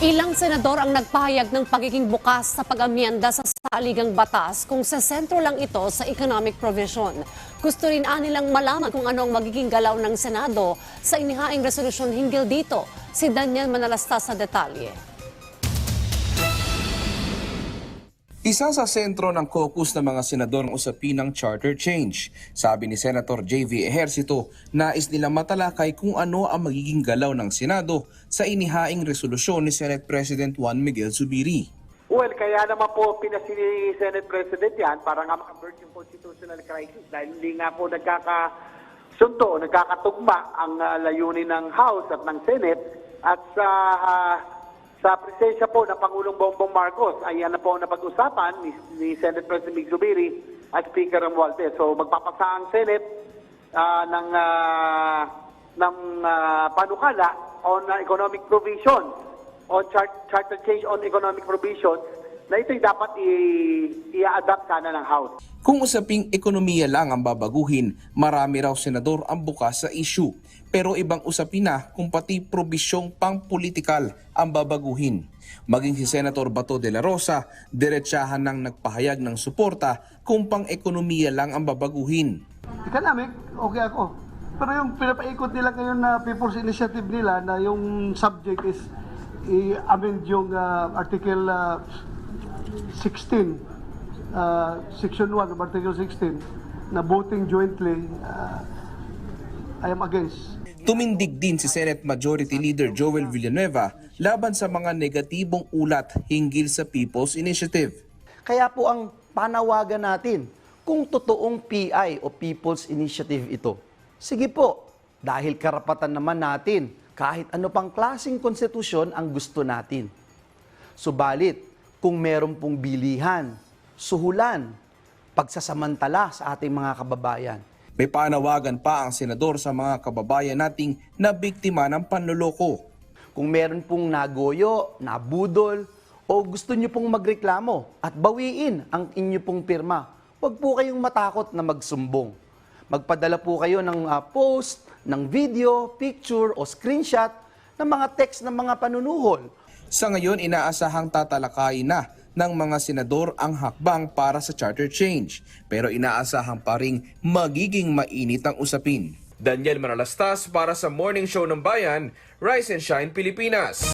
Ilang senador ang nagpahayag ng pagiging bukas sa pag-amyenda sa saligang batas kung sa sentro lang ito sa economic provision. Gusto rin anilang malaman kung ano ang magiging galaw ng Senado sa inihaing resolusyon hinggil dito. Si Daniel Manalasta sa detalye. Isa sa sentro ng caucus ng mga senador ang usapin ng charter change. Sabi ni Senator J.V. Ejercito, nais nilang matalakay kung ano ang magiging galaw ng Senado sa inihaing resolusyon ni Senate President Juan Miguel Zubiri. Well, kaya naman po pinasi ni Senate President yan para nga maka-avert yung constitutional crisis dahil hindi nga po nagkakasundo, nagkakatugma ang ah, layunin ng House at ng Senate at sa ah, sa presensya po ng Pangulong Bongbong Marcos ay yan na po ang napag-usapan ni, ni Senate President Mig Zubiri at Speaker Romualdez. So magpapasa ang Senate ah, ng ah, ng ah, panukala on ah, economic provision on chart, charter change on economic provisions na ito'y dapat i- i-adapt sana ng House. Kung usaping ekonomiya lang ang babaguhin, marami raw senador ang bukas sa issue. Pero ibang usapin na kung pati probisyong pang-politikal ang babaguhin. Maging si Senator Bato de la Rosa, diretsahan ng nagpahayag ng suporta kung pang-ekonomiya lang ang babaguhin. Economic, okay ako. Pero yung pinapaikot nila ngayon na People's Initiative nila na yung subject is i-amend yung uh, Article uh, 16, uh, Section 1 of Article 16 na voting jointly, uh, I am against. Tumindig din si Senate Majority Leader Joel Villanueva laban sa mga negatibong ulat hinggil sa People's Initiative. Kaya po ang panawagan natin, kung totoong PI o People's Initiative ito, sige po, dahil karapatan naman natin, kahit ano pang klasing konstitusyon ang gusto natin. Subalit, kung meron pong bilihan, suhulan, pagsasamantala sa ating mga kababayan, May panawagan pa ang senador sa mga kababayan nating na biktima ng panloloko. Kung meron pong nagoyo, nabudol, o gusto nyo pong magreklamo at bawiin ang inyo pong pirma, huwag po kayong matakot na magsumbong. Magpadala po kayo ng ah, post, ng video, picture o screenshot ng mga text ng mga panunuhol. Sa ngayon, inaasahang tatalakayin na ng mga senador ang hakbang para sa charter change. Pero inaasahan pa ring magiging mainit ang usapin. Daniel Manalastas para sa Morning Show ng Bayan, Rise and Shine Pilipinas.